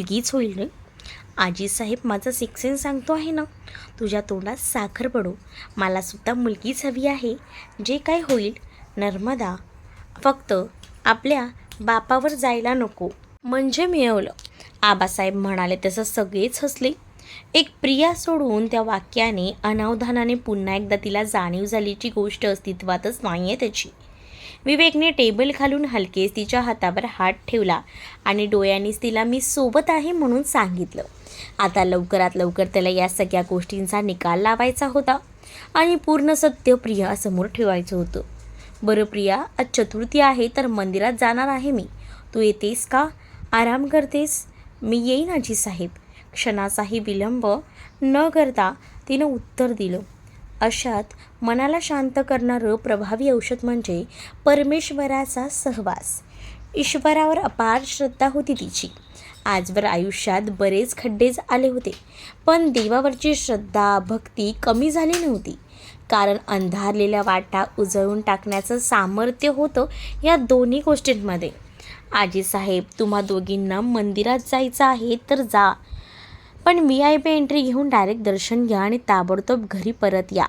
मुलगीच होईल रे. आजीसाहेब माझा सिक्सेन सांगतो आहे ना. तुझ्या तोंडात साखर पडो. मला सुद्धा मुलगीच हवी आहे. जे काय होईल नर्मदा फक्त आपल्या बापावर जायला नको. म्हणजे मिळवलं. आबासाहेब म्हणाले तसं सगळेच हसले. एक प्रिया सोडून त्या वाक्याने अनावधानाने पुन्हा एकदा तिला जाणीव झालीची गोष्ट अस्तित्वातच नाही आहे त्याची. विवेकने टेबल खालून हलकेच तिच्या हातावर हात ठेवला आणि डोळ्यांनीच तिला मी सोबत आहे म्हणून सांगितलं. आता लवकरात लवकर त्याला या सगळ्या गोष्टींचा निकाल लावायचा होता आणि पूर्ण सत्य प्रियासमोर ठेवायचं होतं. बरं प्रिया आज चतुर्थी आहे तर मंदिरात जाणार आहे मी. तू येतेस का? आराम करतेस? मी येईन आजी साहेब. क्षणाचाही विलंब न करता तिनं उत्तर दिलं. अशात मनाला शांत करणारं प्रभावी औषध म्हणजे परमेश्वराचा सहवास. ईश्वरावर अपार श्रद्धा होती तिची. आजवर आयुष्यात बरेच खड्डेच आले होते. पण देवावरची श्रद्धा भक्ती कमी झाली नव्हती. कारण अंधारलेल्या वाटा उजळून टाकण्याचं सामर्थ्य होतं या दोन्ही गोष्टींमध्ये. आजीसाहेब तुम्हा दोघींना मंदिरात जायचं आहे तर जा. पण व्ही आय पी एंट्री घेऊन डायरेक्ट दर्शन घ्या आणि ताबडतोब घरी परत या.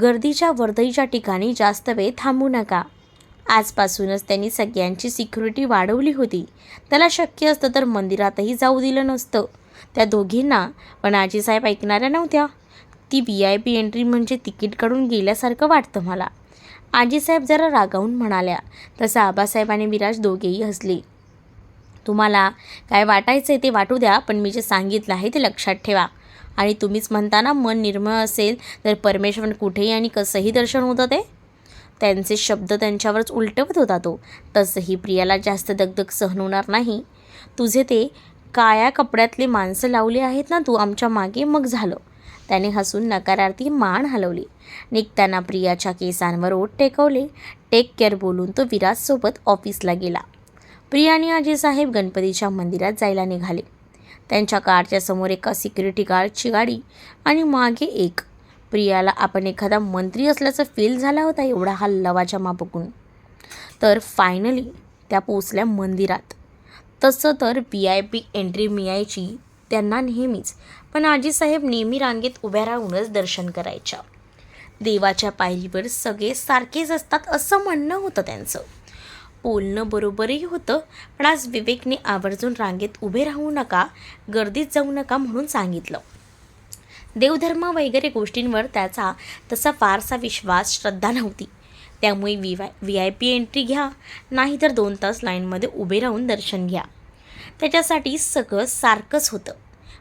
गर्दीच्या वर्दईच्या ठिकाणी जास्त वेळ थांबू नका. आजपासूनच त्यांनी सगळ्यांची सिक्युरिटी वाढवली होती. त्याला शक्य असतं तर मंदिरातही जाऊ दिलं नसतं. त्या दोघींना पण आजीसाहेब ऐकणाऱ्या नव्हत्या. ती व्ही आय पी एंट्री म्हणजे तिकीट काढून गेल्यासारखं वाटतं मला. आजीसाहेब जरा रागावून म्हणाल्या तसं आबासाहेब आणि विराज दोघेही हसले. तुम्हाला काय वाटायचं आहे ते वाटू द्या पण मी जे सांगितलं आहे ते लक्षात ठेवा. आणि तुम्हीच म्हणता ना मन निर्मळ असेल तर परमेश्वर कुठेही आणि कसंही दर्शन होतं ते? त्यांचे शब्द त्यांच्यावरच उलटवत होता तो. तसंही प्रियाला जास्त दगदग सहन होणार नाही. तुझे ते काळ्या कपड्यातले माणसं लावली आहेत ना तू? आमच्या मागे मग झालं. त्याने हसून नकारार्थी मान हलवली. निघताना प्रियाच्या केसांवर ओठ टेकवले. टेक केअर बोलून तो विराजसोबत ऑफिसला गेला. प्रिया आणि आजीसाहेब गणपतीच्या मंदिरात जायला निघाले. त्यांच्या कारच्या समोर एका सिक्युरिटी गार्डची गाडी आणि मागे एक. प्रियाला आपण एखादा मंत्री असल्याचं फील झाला होता एवढा हा लवाच्या मापकून. तर फायनली त्या पोचल्या मंदिरात. तसं तर व्ही आय पी एंट्री मिळायची त्यांना नेहमीच पण आजीसाहेब नेहमी रांगेत उभ्या राहूनच दर्शन करायच्या. देवाच्या पायरीवर सगळे सारखेच असतात असं म्हणणं होतं त्यांचं. बोलणं बरोबरही होतं पण आज विवेकने आवर्जून रांगेत उभे राहू नका गर्दीत जाऊ नका म्हणून सांगितलं. देवधर्म वगैरे गोष्टींवर त्याचा तसा फारसा विश्वास श्रद्धा नव्हती. त्यामुळे V Y V I P entry घ्या नाहीतर दोन तास लाईनमध्ये उभे राहून दर्शन घ्या. त्याच्यासाठी सगळं सारखंच होतं.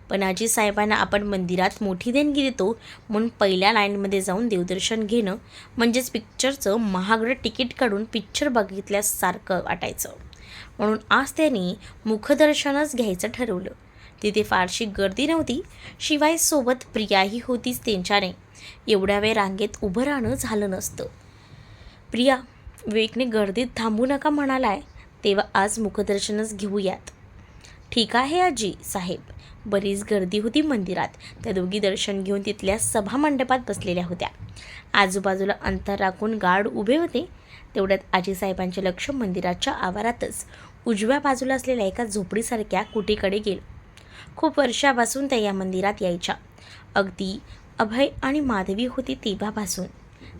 पण आजी साहेबांना आपण मंदिरात मोठी देणगी देतो म्हणून पहिल्या लाईनमध्ये जाऊन देवदर्शन घेणं म्हणजेच पिक्चरचं महागडं तिकीट काढून पिक्चर बघितल्यासारखं वाटायचं. म्हणून आज त्यांनी मुखदर्शनच घ्यायचं ठरवलं. तिथे फारशी गर्दी नव्हती. शिवाय सोबत प्रियाही होतीच त्यांच्याने. एवढ्या वेळ रांगेत उभं राहणं झालं नसतं. प्रिया विवेकने गर्दीत थांबू नका म्हणालाय. तेव्हा आज मुखदर्शनच घेऊयात. ठीक आहे आजी साहेब. बरीच गर्दी होती मंदिरात. त्या दोघी दर्शन घेऊन तिथल्या सभामंडपात बसलेल्या होत्या. आजूबाजूला अंतर राखून गार्ड उभे होते. तेवढ्यात आजीसाहेबांचे लक्ष मंदिराच्या आवारातच. उजव्या बाजूला असलेल्या एका झोपडीसारख्या कुटीकडे गेलं. खूप वर्षापासून त्या या मंदिरात यायच्या. अगदी अभय आणि माधवी होती तेव्हापासून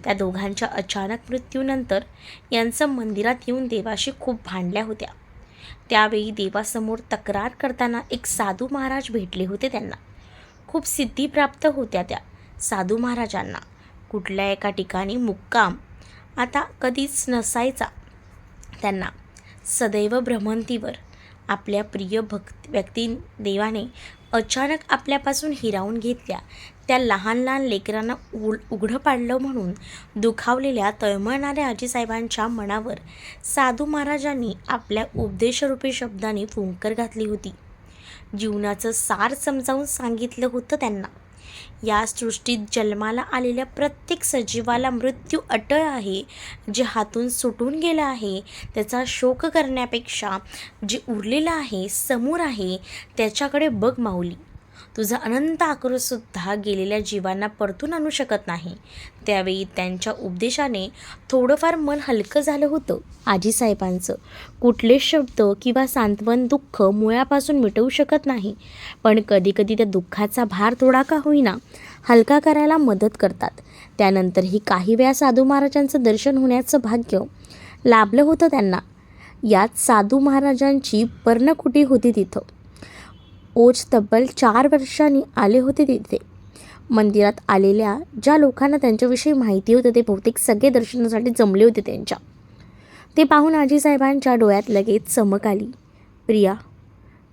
त्या दोघांच्या अचानक मृत्यूनंतर यांचं मंदिरात येऊन देवाशी खूप भांडल्या होत्या. त्यावेळी देवासमोर तक्रार करताना एक साधू महाराज भेटले होते त्यांना. खूप सिद्धी प्राप्त होत्या त्या साधू महाराजांना. कुठल्या एका ठिकाणी मुक्काम. आता कधीच नसायचा त्यांना. सदैव भ्रमंतीवर. आपल्या प्रिय भक्त व्यक्ती देवाने अचानक आपल्यापासून हिरावून घेतल्या. त्या लहान लहान लेकरांना उल उघडं पाडलं म्हणून दुखावलेल्या तळमळणाऱ्या आजीसाहेबांच्या मनावर साधू महाराजांनी आपल्या उपदेशरूपी शब्दाने फुंकर घातली होती. जीवनाचं सार समजावून सांगितलं होतं त्यांना. या सृष्टीत जन्माला आलेल्या प्रत्येक सजीवाला मृत्यू अटळ आहे जे हातून सुटून गेलं आहे. त्याचा शोक करण्यापेक्षा जे उरलेलं आहे समोर आहे त्याच्याकडे बघ माऊली. तुझा अनंत आक्रोशसुद्धा गेलेल्या जीवांना परतून आणू शकत नाही. त्यावेळी त्यांच्या उपदेशाने थोडंफार मन हलकं झालं होतं. आजीसाहेबांचं कुठले शब्द किंवा सांत्वन दुःख मुळापासून मिटवू शकत नाही. पण कधीकधी त्या दुःखाचा भार थोडा का होईना हलका करायला मदत करतात. त्यानंतरही काही वेळा साधू महाराजांचं दर्शन होण्याचं भाग्य लाभलं होतं त्यांना. यात साधू महाराजांची पर्णकुटी होती तिथं. ओज तब्बल चार वर्षांनी आले होते तिथे. मंदिरात आलेल्या ज्या लोकांना त्यांच्याविषयी माहिती होतं ते बहुतेक सगळे दर्शनासाठी जमले होते त्यांच्या. ते पाहून आजीसाहेबांच्या डोळ्यात लगेच चमक आली. प्रिया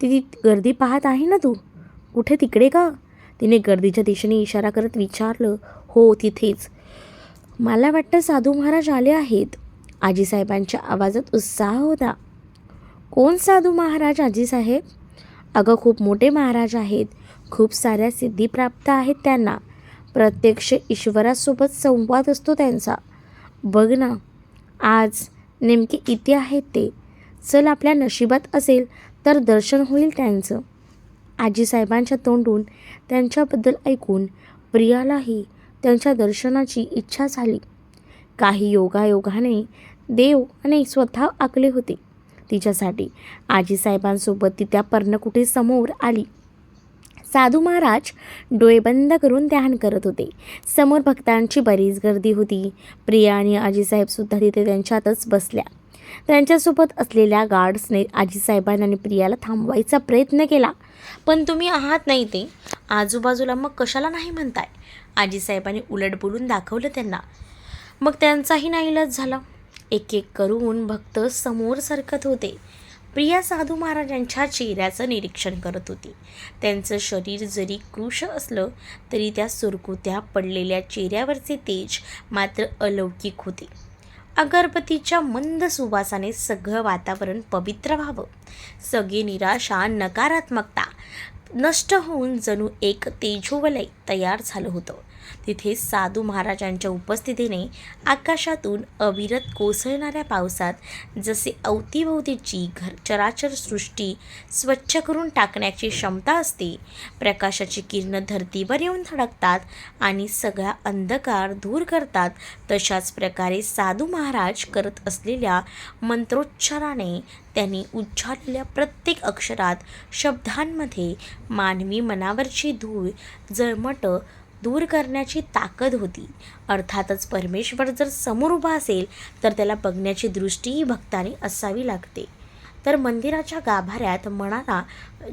ती ती गर्दी पाहत आहे ना तू? कुठे? तिकडे का? तिने गर्दीच्या दिशेने इशारा करत विचारलं. हो तिथेच. मला वाटतं साधू महाराज आले आहेत. आजीसाहेबांच्या आवाजात उत्साह होता. कोण साधू महाराज आजीसाहेब अगं खूप मोठे महाराज आहेत. खूप साऱ्या सिद्धी प्राप्त आहेत त्यांना. प्रत्यक्ष ईश्वरासोबत संवाद असतो त्यांचा. बघ ना आज नेमके इथे आहेत ते. चल आपल्या नशिबात असेल तर दर्शन होईल त्यांचं. आजीसाहेबांच्या तोंडून त्यांच्याबद्दल ऐकून प्रियालाही त्यांच्या दर्शनाची इच्छा झाली. काही योगायोगाने देव आणि स्वतः आकले होते. तिच्यासाठी. आजीसाहेबांसोबत ती त्या पर्णकुटीसमोर आली. साधू महाराज डोळे बंद करून ध्यान करत होते. समोर भक्तांची बरीच गर्दी होती. प्रिया आणि आजीसाहेबसुद्धा तिथे त्यांच्यातच बसल्या. त्यांच्यासोबत असलेल्या गार्ड्सने आजीसाहेबांना आणि प्रियाला थांबवायचा प्रयत्न केला. पण तुम्ही आहात नाही ते. आजूबाजूला मग कशाला नाही म्हणताय? आजीसाहेबांनी उलट बोलून दाखवलं त्यांना. मग त्यांचाही नाईलाज झाला. एक एक करून भक्त समोर सरकत होते. प्रिया साधू महाराजांच्या चेहऱ्याचं निरीक्षण करत होती. त्यांचं शरीर जरी कृश असलं तरी त्या सुरकुत्या पडलेल्या चेहऱ्यावरचे तेज मात्र अलौकिक होते. अगरबत्तीच्या मंद सुवासाने सगळं वातावरण पवित्र व्हावं. सगळी निराशा नकारात्मकता नष्ट होऊन जणू एक तेजोवलय तयार झालं होतं. तिथे साधू महाराजांच्या उपस्थितीने आकाशातून अविरत कोसळणाऱ्या पावसात जसे अवतीभोवतीची घर चराचर सृष्टी स्वच्छ करून टाकण्याची क्षमता असते प्रकाशाची किरणं धर्तीवर येऊन धडकतात आणि सगळा अंधकार दूर करतात तशाच प्रकारे साधू महाराज करत असलेल्या मंत्रोच्चाराने त्यांनी उच्चारलेल्या प्रत्येक अक्षरात शब्दांमध्ये मानवी मनावरची धूळ जळमट दूर करण्याची ताकद होती. अर्थातच परमेश्वर जर समोर उभा असेल तर त्याला बघण्याची दृष्टीही भक्ताने असावी लागते. तर मंदिराच्या गाभाऱ्यात मनाला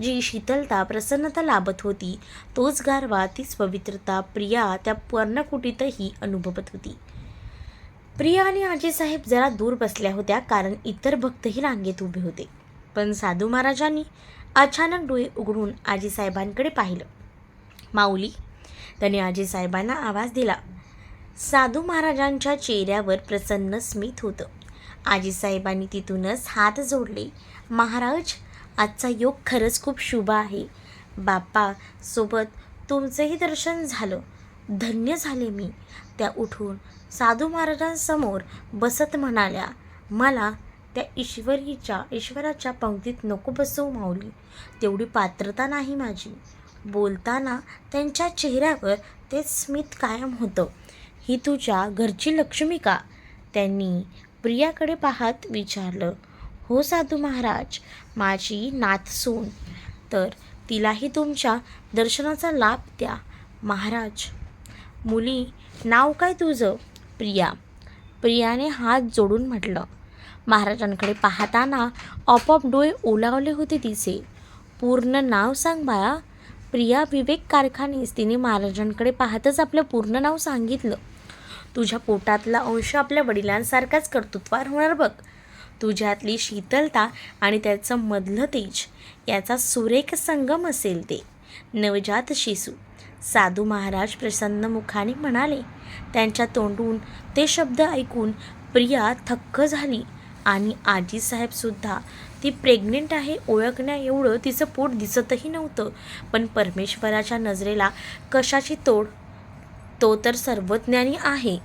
जी शीतलता प्रसन्नता लाभत होती तोच गारवा तीच पवित्रता प्रिया त्या पर्णकुटीतही अनुभवत होती. प्रिया आणि आजीसाहेब जरा दूर बसल्या होत्या कारण इतर भक्तही रांगेत उभे होते. पण साधू महाराजांनी अचानक डोळे उघडून आजीसाहेबांकडे पाहिलं. माऊली त्यांनी आजीसाहेबांना आवाज दिला. साधू महाराजांच्या चेहऱ्यावर प्रसन्न स्मित होतं. आजीसाहेबांनी तिथूनच हात जोडले. महाराज आजचा योग खरंच खूप शुभ आहे. बाप्पा सोबत तुमचंही दर्शन झालं. धन्य झाले मी. त्या उठून साधू महाराजांसमोर बसत म्हणाल्या मला त्या ईश्वरीच्या ईश्वराच्या पंक्तीत नको बसवू माऊली. तेवढी पात्रता नाही माझी. बोलताना त्यांच्या चेहऱ्यावर ते स्मित कायम होतं. ही तुझ्या घरची लक्ष्मी का त्यांनी प्रियाकडे पाहत विचारलं. हो साधू महाराज माझी नाथसून तर तिलाही तुमच्या दर्शनाचा लाभ द्या महाराज. मुली नाव काय तुझं? प्रिया. प्रियाने हात जोडून म्हटलं. महाराजांकडे पाहताना आपोआप डोळे ओलावले होते तिचे. पूर्ण नाव सांग बाया प्रिया विवेक कारखानेस तिने महाराजांकडे पाहतच आपलं पूर्ण नाव सांगितलं. तुझ्या पोटातला अंश आपल्या वडिलांसारखाच कर्तृत्वार होणार बघ. तुझ्यातली शीतलता आणि त्याचं मधलं तेज याचा सुरेख संगम असेल ते. नवजात शिशू साधू महाराज प्रसन्न मुखाने म्हणाले त्यांच्या तोंडून ते शब्द ऐकून प्रिया थक्क झाली आणि आजीसाहेबसुद्धा ती प्रेग्नेंट आहे ओळखण्या एवढं तिचं पोट दिसतही नव्हतं. पण परमेश्वराच्या नजरेला कशाची तोड? तो तर सर्वज्ञानी आहे.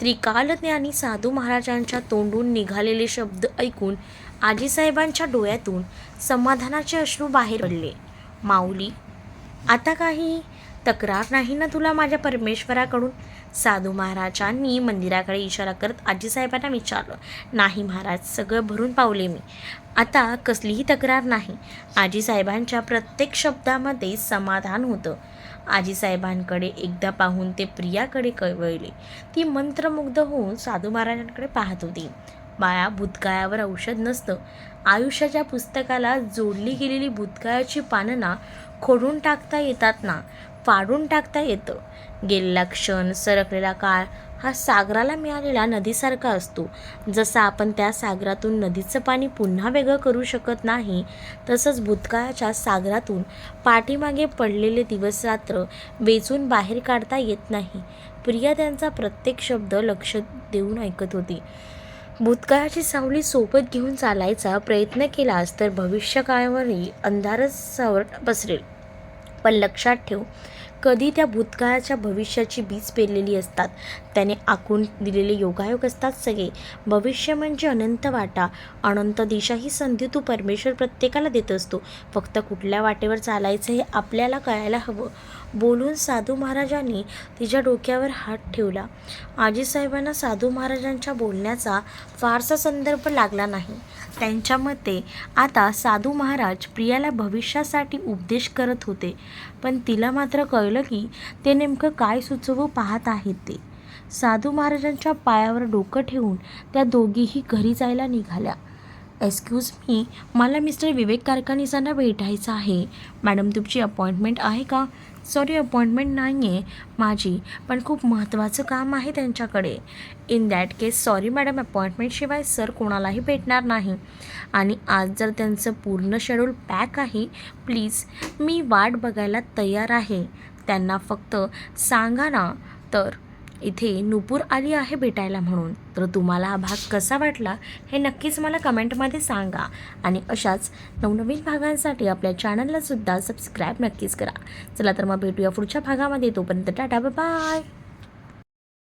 त्रिकालज्ञानी साधू महाराजांच्या तोंडून निघालेले शब्द ऐकून आजीसाहेबांच्या डोळ्यातून समाधानाचे अश्रू बाहेर पडले. माऊली आता काही तक्रार नाही ना तुला माझ्या परमेश्वराकडून? साधू महाराजांनी मंदिराकडे इशारा करत आजीसाहेबांना विचारलं नाही महाराज सगळं भरून पावले मी. आता कसलीही तक्रार नाही. आजीसाहेबांच्या प्रत्येक शब्दामध्ये समाधान होतं. आजीसाहेबांकडे एकदा पाहून ते प्रियाकडे कळवळले ती मंत्रमुग्ध होऊन साधू महाराजांकडे पाहत होती. बाया भूतकाळावर औषध नसतं. आयुष्याच्या पुस्तकाला जोडली गेलेली भूतकाळाची पानं ना खोडून टाकता येतात ना? फाडून टाकता येतं. गेलेला क्षण सरकलेला काळ हा सागराला मिळालेला नदीसारखा असतो. जसं आपण त्या सागरातून नदीचं पाणी पुन्हा वेगळं करू शकत नाही तसंच भूतकाळाच्या सागरातून पाठीमागे पडलेले दिवस रात्र वेचून बाहेर काढता येत नाही. प्रिया त्यांचा प्रत्येक शब्द लक्ष देऊन ऐकत होती. भूतकाळाची सावली सोबत घेऊन चालायचा प्रयत्न केलास तर भविष्यकाळावरही अंधारच सावर पसरेल पण लक्षात ठेव. कधी त्या भूतकाळाच्या भविष्याची बीज पेरलेली असतात. त्याने आखून दिलेले योगायोग असतात सगळे. भविष्य म्हणजे अनंत वाटा. अनंत दिशा ही संधी तू परमेश्वर प्रत्येकाला देत असतो. फक्त कुठल्या वाटेवर चालायचं हे आपल्याला कळायला हवं. बोलून साधू महाराजांनी तिच्या डोक्यावर हात ठेवला. आजीसाहेबांना साधू महाराजांच्या बोलण्याचा फारसा संदर्भ लागला नाही. त्यांच्या मते आता साधू महाराज प्रियाला भविष्यासाठी उपदेश करत होते. पण तिला मात्र कळ कळलं की ते नेमकं काय सुचवू पाहत आहेत ते. साधू महाराजांच्या पायावर डोकं ठेवून त्या दोघीही घरी जायला निघाल्या. एक्सक्यूज मी मला मिस्टर विवेक कारखानीसांना भेटायचं आहे. मॅडम तुमची अपॉइंटमेंट आहे का? सॉरी अपॉइंटमेंट नाही आहे माझी पण खूप महत्त्वाचं काम आहे त्यांच्याकडे. In that case sorry madam अपॉइंटमेंटशिवाय sir कोणालाही भेटणार नाही. आणि आज जर त्यांचं पूर्ण शेड्यूल पॅक आहे प्लीज मी वाट बघायला तयार आहे. त्यांना फक्त सांगा ना तर. इथे नुपूर आली आहे भेटायला म्हणून. तर तुम्हाला हा भाग कसा वाटला हे नक्कीच मला कमेंटमध्ये सांगा. आणि अशाच नवनवीन भागांसाठी आपल्या चॅनललासुद्धा सबस्क्राईब नक्कीच करा. चला तर मग भेटूया पुढच्या भागामध्ये. तोपर्यंत टाटा बाय.